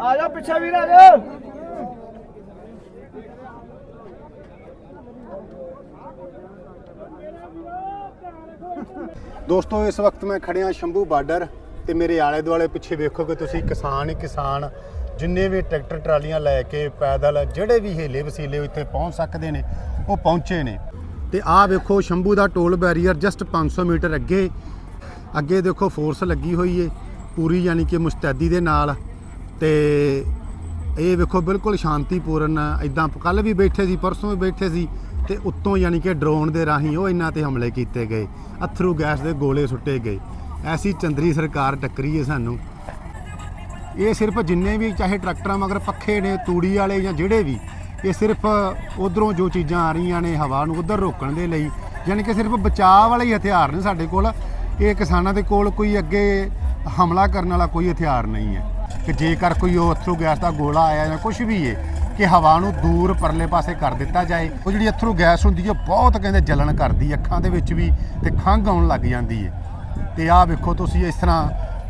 ਆ ਪਿੱਛੇ ਵੀਰ, ਆ ਦੋਸਤੋ, ਇਸ ਵਕਤ ਮੈਂ ਖੜਿਆ ਸ਼ੰਭੂ ਬਾਰਡਰ ਤੇ ਮੇਰੇ ਆਲੇ ਦੁਆਲੇ ਪਿੱਛੇ ਵੇਖੋਗੇ ਤੁਸੀਂ ਕਿਸਾਨ ਹੀ ਕਿਸਾਨ, ਜਿੰਨੇ ਵੀ ਟਰੈਕਟਰ, ਟਰਾਲੀਆਂ ਲੈ ਕੇ ਪੈਦਲ, ਜਿਹੜੇ ਵੀ ਹੇਲੇ ਵਸੀਲੇ ਇੱਥੇ ਪਹੁੰਚ ਸਕਦੇ ਨੇ, ਉਹ ਪਹੁੰਚੇ ਨੇ। ਤੇ ਆਹ ਵੇਖੋ ਸ਼ੰਭੂ ਦਾ ਟੋਲ ਬੈਰੀਅਰ ਜਸਟ 500 ਮੀਟਰ ਅੱਗੇ। ਅੱਗੇ ਦੇਖੋ ਫੋਰਸ ਲੱਗੀ ਹੋਈ ਏ, ਪੂਰੀ ਯਾਨੀ ਕਿ ਮੁਸਤੈਦੀ ਦੇ ਨਾਲ। ਤੇ ਇਹ ਵੇਖੋ ਬਿਲਕੁਲ ਸ਼ਾਂਤੀਪੂਰਨ ਇਦਾਂ ਕੱਲ ਵੀ ਬੈਠੇ ਸੀ, ਪਰਸੋਂ ਵੀ ਬੈਠੇ ਸੀ, ਤੇ ਉੱਤੋਂ ਯਾਨੀ ਕਿ ਡਰੋਨ ਦੇ ਰਾਹੀਂ ਉਹ ਇਹਨਾਂ ਤੇ ਹਮਲੇ ਕੀਤੇ ਗਏ। ਅਥਰੂ ਗੈਸ ਦੇ ਗੋਲੇ ਸੁੱਟੇ ਗਏ। ਐਸੀ ਚੰਦਰੀ ਸਰਕਾਰ ਟੱਕਰੀ ਏ ਸਾਨੂੰ। ਇਹ ਸਿਰਫ ਜਿੰਨੇ ਵੀ ਚਾਹੇ ਟਰੈਕਟਰਾਂ ਮਗਰ ਪੱਖੇ ਨੇ, ਤੂੜੀ ਵਾਲੇ ਜਾਂ ਜਿਹੜੇ ਵੀ ਇਹ ਸਿਰਫ ਉਧਰੋਂ ਜੋ ਚੀਜ਼ਾਂ ਆ ਰਹੀਆਂ ਨੇ ਹਵਾ ਨੂੰ ਉਧਰ ਰੋਕਣ ਦੇ ਲਈ, ਯਾਨੀ ਕਿ ਸਿਰਫ ਬਚਾਅ ਵਾਲੇ ਹੀ ਹਥਿਆਰ ਨੇ ਸਾਡੇ ਕੋਲ। ਇਹ ਕਿਸਾਨਾਂ ਦੇ ਕੋਲ ਕੋਈ ਅੱਗੇ ਹਮਲਾ ਕਰਨ ਵਾਲਾ ਕੋਈ ਹਥਿਆਰ ਨਹੀਂ ਹੈ। ਕਿ ਜੇਕਰ ਕੋਈ ਉਹ ਅਥਰੂ ਗੈਸ ਦਾ ਗੋਲਾ ਆਇਆ ਜਾਂ ਕੁਝ ਵੀ ਹੈ ਕਿ ਹਵਾ ਨੂੰ ਦੂਰ ਪਰਲੇ ਪਾਸੇ ਕਰ ਦਿੱਤਾ ਜਾਏ, ਉਹ ਜਿਹੜੀ ਅਥਰੂ ਗੈਸ ਹੁੰਦੀ ਹੈ ਬਹੁਤ ਕਹਿੰਦੇ ਜਲਣ ਕਰਦੀ ਅੱਖਾਂ ਦੇ ਵਿੱਚ ਵੀ ਤੇ ਖੰਘ ਆਉਣ ਲੱਗ ਜਾਂਦੀ ਹੈ ਤੇ ਆਹ ਵੇਖੋ ਤੁਸੀਂ ਇਸ ਤਰ੍ਹਾਂ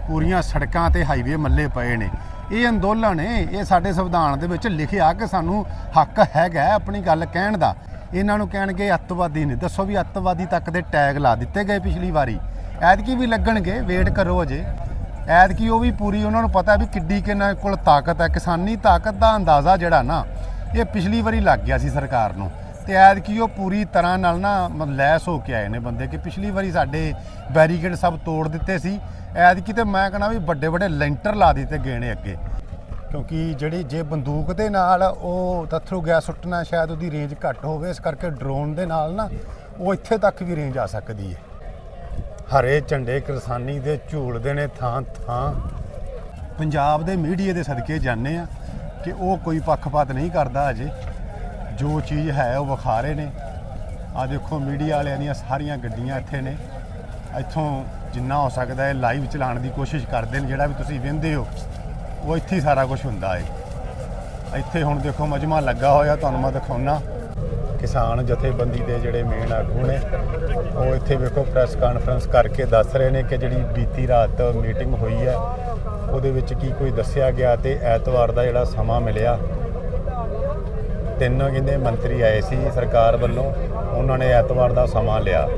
ਪੂਰੀਆਂ ਸੜਕਾਂ ਤੇ ਹਾਈਵੇ ਮੱਲੇ ਪਏ ਨੇ। ਇਹ ਅੰਦੋਲਨ ਹੈ ਇਹ ਸਾਡੇ ਸੰਵਿਧਾਨ ਦੇ ਵਿੱਚ ਲਿਖਿਆ ਕਿ ਸਾਨੂੰ ਹੱਕ ਹੈਗਾ ਆਪਣੀ ਗੱਲ ਕਹਿਣ ਦਾ। ਇਹਨਾਂ ਨੂੰ ਕਹਿਣਗੇ ਅੱਤਵਾਦੀ ਨੇ। ਦੱਸੋ ਵੀ ਅੱਤਵਾਦੀ ਤੱਕ ਦੇ ਟੈਗ ਲਾ ਦਿੱਤੇ ਗਏ ਪਿਛਲੀ ਵਾਰੀ। ਐਤਕੀ ਵੀ ਲੱਗਣਗੇ ਵੇਟ ਕਰੋ ਅਜੇ। ਐਤਕੀ ਉਹ ਵੀ ਪੂਰੀ ਉਹਨਾਂ ਨੂੰ ਪਤਾ ਵੀ ਕਿੱਡੀ ਕਿੰਨਾ ਕੋਲ ਤਾਕਤ ਹੈ। ਕਿਸਾਨੀ ਤਾਕਤ ਦਾ ਅੰਦਾਜ਼ਾ ਜਿਹੜਾ ਨਾ, ਇਹ ਪਿਛਲੀ ਵਾਰੀ ਲੱਗ ਗਿਆ ਸੀ ਸਰਕਾਰ ਨੂੰ। ਤੇ ਐਤਕੀ ਉਹ ਪੂਰੀ ਤਰ੍ਹਾਂ ਨਾਲ ਨਾ ਮ- ਲੈਸ ਹੋ ਕੇ ਆਏ ਨੇ ਬੰਦੇ ਕਿ ਪਿਛਲੀ ਵਾਰੀ ਸਾਡੇ ਬੈਰੀਕੇਡ ਸਭ ਤੋੜ ਦਿੱਤੇ ਸੀ। ਐਤਕੀ ਤੇ ਮੈਂ ਕਹਣਾ ਵੀ ਵੱਡੇ ਵੱਡੇ ਲੈਂਟਰ ਲਾ ਦਿੱਤੇ ਗਏ ਨੇ ਅੱਗੇ। ਕਿਉਂਕਿ ਜਿਹੜੀ ਜੇ ਬੰਦੂਕ ਦੇ ਨਾਲ ਉਹ ਤੱਥਰੂ ਗੈਸ ਸੁੱਟਣਾ ਸ਼ਾਇਦ ਉਹਦੀ ਰੇਂਜ ਘੱਟ ਹੋਵੇ, ਇਸ ਕਰਕੇ ਡਰੋਨ ਦੇ ਨਾਲ ਨਾ ਉਹ ਇੱਥੇ ਤੱਕ ਵੀ ਰੇਂਜ ਆ ਸਕਦੀ ਹੈ ਹਰੇ ਝੰਡੇ ਕਿਸਾਨੀ ਦੇ ਝੂਲਦੇ ਨੇ ਥਾਂ ਥਾਂ। ਪੰਜਾਬ ਦੇ ਮੀਡੀਆ ਦੇ ਸਦਕੇ ਜਾਣੇ ਆ ਕਿ ਉਹ ਕੋਈ ਪੱਖਪਾਤ ਨਹੀਂ ਕਰਦਾ ਅਜੇ। ਜੋ ਚੀਜ਼ ਹੈ ਉਹ ਵਿਖਾ ਰਹੇ ਨੇ। ਆ ਦੇਖੋ, ਮੀਡੀਆ ਵਾਲਿਆਂ ਦੀਆਂ ਸਾਰੀਆਂ ਗੱਡੀਆਂ ਇੱਥੇ ਨੇ। ਇੱਥੋਂ ਜਿੰਨਾ ਹੋ ਸਕਦਾ ਹੈ ਲਾਈਵ ਚਲਾਉਣ ਦੀ ਕੋਸ਼ਿਸ਼ ਕਰਦੇ ਨੇ ਜਿਹੜਾ ਵੀ ਤੁਸੀਂ ਵਿੰਦੇ ਹੋ, ਉਹ ਇੱਥੇ ਹੀ ਸਾਰਾ ਕੁਝ ਹੁੰਦਾ ਹੈ। ਇੱਥੇ ਹੁਣ ਦੇਖੋ, ਮਜਮਾ ਲੱਗਾ ਹੋਇਆ, ਤੁਹਾਨੂੰ ਮੈਂ ਦਿਖਾਉਣਾ ਕਿਸਾਨ ਜਥੇਬੰਦੀ ਦੇ ਜਿਹੜੇ ਮੇਨ ਆਗੂ ਨੇ, ਉਹ ਇੱਥੇ ਵੇਖੋ ਪ੍ਰੈਸ ਕਾਨਫਰੰਸ ਕਰਕੇ ਦੱਸ ਰਹੇ ਨੇ ਕਿ ਜਿਹੜੀ ਬੀਤੀ ਰਾਤ ਮੀਟਿੰਗ ਹੋਈ ਹੈ, ਉਹਦੇ ਵਿੱਚ ਕੀ ਕੋਈ ਦੱਸਿਆ ਗਿਆ ਤੇ ਐਤਵਾਰ ਦਾ ਜਿਹੜਾ ਸਮਾਂ ਮਿਲਿਆ। ਤਿੰਨ ਕਹਿੰਦੇ ਮੰਤਰੀ ਆਏ ਸੀ ਸਰਕਾਰ ਵੱਲੋਂ, ਉਹਨਾਂ ਨੇ ਐਤਵਾਰ ਦਾ ਸਮਾਂ ਲਿਆ।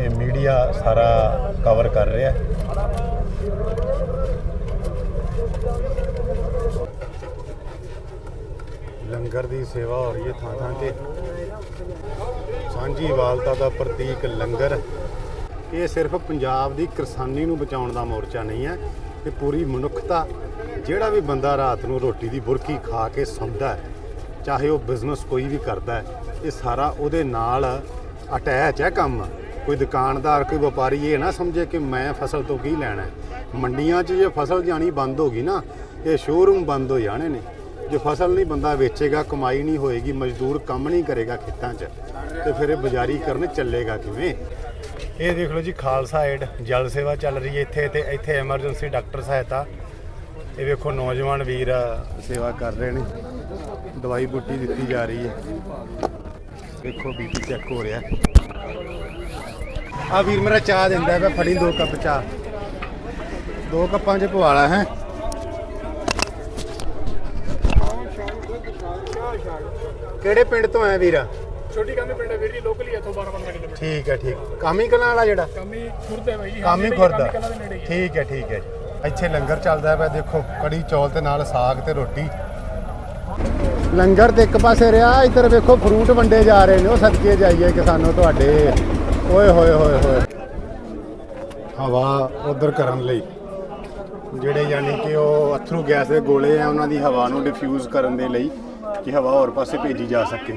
ਇਹ ਮੀਡੀਆ ਸਾਰਾ ਕਵਰ ਕਰ ਰਿਹਾ ਲੰਗਰ ਦੀ ਸੇਵਾ ਹੋ ਰਹੀ ਹੈ ਥਾਂ ਥਾਂ ਤੇ। ਸਾਂਝੀ ਵਾਲਤਾ ਦਾ ਪ੍ਰਤੀਕ ਲੰਗਰ। ਇਹ ਸਿਰਫ ਪੰਜਾਬ ਦੀ ਕਿਸਾਨੀ ਨੂੰ ਬਚਾਉਣ ਦਾ ਮੋਰਚਾ ਨਹੀਂ ਹੈ, ਇਹ ਪੂਰੀ ਮਨੁੱਖਤਾ। ਜਿਹੜਾ ਵੀ ਬੰਦਾ ਰਾਤ ਨੂੰ ਰੋਟੀ ਦੀ ਬੁਰਕੀ ਖਾ ਕੇ ਸੌਂਦਾ ਹੈ ਚਾਹੇ ਉਹ ਬਿਜ਼ਨਸ ਕੋਈ ਵੀ ਕਰਦਾ ਹੈ ਇਹ ਸਾਰਾ ਉਹਦੇ ਨਾਲ ਅਟੈਚ ਹੈ ਕੰਮ। ਕੋਈ ਦੁਕਾਨਦਾਰ ਕੋਈ ਵਪਾਰੀ ਇਹ ਨਾ ਸਮਝੇ ਕਿ ਮੈਂ ਫਸਲ ਤੋਂ ਕੀ ਲੈਣਾ ਹੈ। ਮੰਡੀਆਂ 'ਚ ਜੇ ਫਸਲ ਜਾਣੀ ਬੰਦ ਹੋ ਗਈ ਨਾ ਇਹ ਸ਼ੋਰੂਮ ਬੰਦ ਹੋ ਜਾਣੇ ਨੇ। ਜੇ ਫਸਲ ਨਹੀਂ ਬੰਦਾ ਵੇਚੇਗਾ ਕਮਾਈ ਨਹੀਂ ਹੋਏਗੀ ਮਜ਼ਦੂਰ ਕੰਮ ਨਹੀਂ ਕਰੇਗਾ ਖੇਤਾਂ 'ਚ ਤੇ ਫਿਰ ਇਹ ਬਾਜ਼ਾਰੀ ਕਰਨ ਚੱਲੇਗਾ ਕਿਵੇਂ? ਇਹ ਦੇਖ ਲਓ ਜੀ ਖਾਲਸਾ ਏਡ ਜਲ ਸੇਵਾ ਚੱਲ ਰਹੀ ਹੈ ਇੱਥੇ ਤੇ ਇੱਥੇ ਐਮਰਜੈਂਸੀ ਡਾਕਟਰ ਸਹਾਇਤਾ। ਇਹ ਵੇਖੋ ਨੌਜਵਾਨ ਵੀਰ ਸੇਵਾ ਕਰ ਰਹੇ ਨੇ। ਦਵਾਈ ਬੂਟੀ ਦਿੱਤੀ ਜਾ ਰਹੀ ਹੈ। ਵੇਖੋ ਬੀਪੀ ਚੈੱਕ ਹੋ ਰਿਹਾ। ਆ ਵੀਰ ਮੇਰਾ ਚਾਹ ਦਿੰਦਾ ਹੈ ਫੜੀ ਦੋ ਕੱਪ ਚਾਹ। ਦੋ ਕੱਪਾਂ 'ਚ ਪਵਾਲਾ ਹੈ। ਕਿਹੜੇ ਪਿੰਡ ਤੋਂ ਆਇਆ ਵੀਰ? ਛੋਟੀ ਕਾਮੀ ਪਿੰਡ ਹੈ ਵੀਰ ਜੀ ਲੋਕਲ ਹੀ ਇੱਥੋਂ 12 15 ਕਿਲੋਮੀਟਰ। ਠੀਕ ਹੈ ਠੀਕ। ਕਾਮੀ ਕਲਾਂ ਵਾਲਾ ਜਿਹੜਾ? ਕਾਮੀ ਖੁਰਦ ਹੈ ਬਾਈ ਜੀ ਕਾਮੀ ਖੁਰਦ। ਠੀਕ ਹੈ ਠੀਕ ਹੈ ਜੀ। ਇੱਥੇ ਲੰਗਰ ਚੱਲਦਾ ਪਿਆ ਦੇਖੋ ਕੜੀ ਚੌਲ ਤੇ ਨਾਲ ਸਾਗ ਤੇ ਰੋਟੀ। ਲੰਗਰ ਤੇ ਇੱਕ ਪਾਸੇ ਰਿਹਾ, ਇੱਧਰ ਵੇਖੋ ਫਰੂਟ ਵੰਡੇ ਜਾ ਰਹੇ ਨੇ, ਉਹ ਸਦਕੇ ਜਾਈਏ ਕਿਸਾਨੋ ਤੁਹਾਡੇ। ਓਏ ਹੋਏ ਹੋਏ ਹੋਏ। ਹਵਾ ਉਧਰ ਕਰਨ ਲਈ। ਜਿਹੜੇ ਯਾਨੀ ਕਿ ਉਹ ਅਥਰੂ ਗੈਸ ਦੇ ਗੋਲੇ ਆ, ਉਹਨਾਂ ਦੀ ਹਵਾ ਨੂੰ ਡਿਫਿਊਜ਼ ਕਰਨ ਦੇ ਲਈ ਕਿ ਹਵਾ ਹੋਰ ਪਾਸੇ ਭੇਜੀ ਜਾ ਸਕੇ।